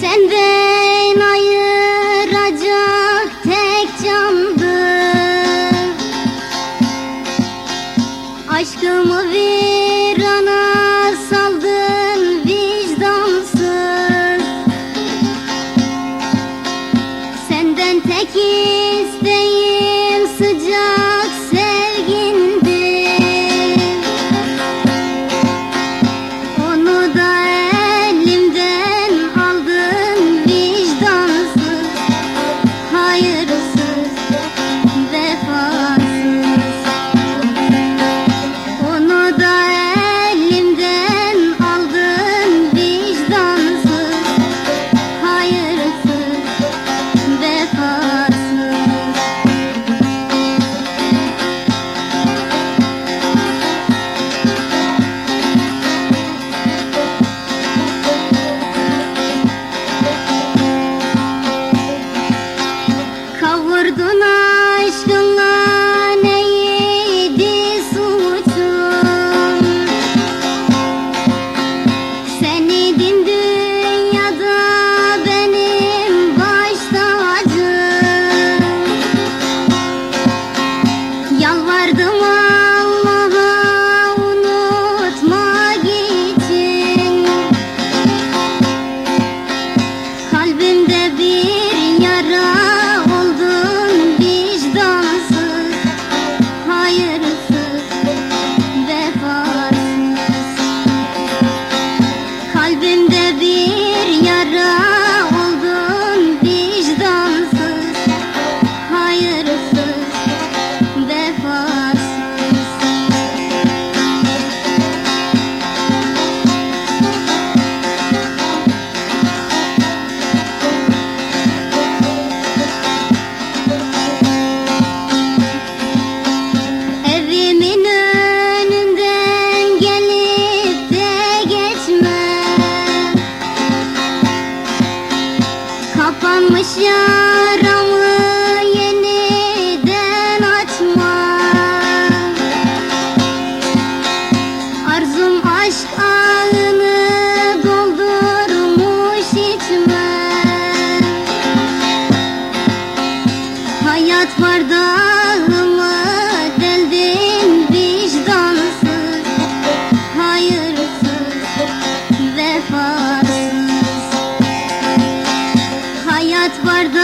Sen ben tek candır. Aşkımı virana saldın vicdansız. Senden tek isteğim sıcak dindin Açmış yaramı yeniden açma. Arzum aşk ağını doldurmuş içme Hayat bardağı What were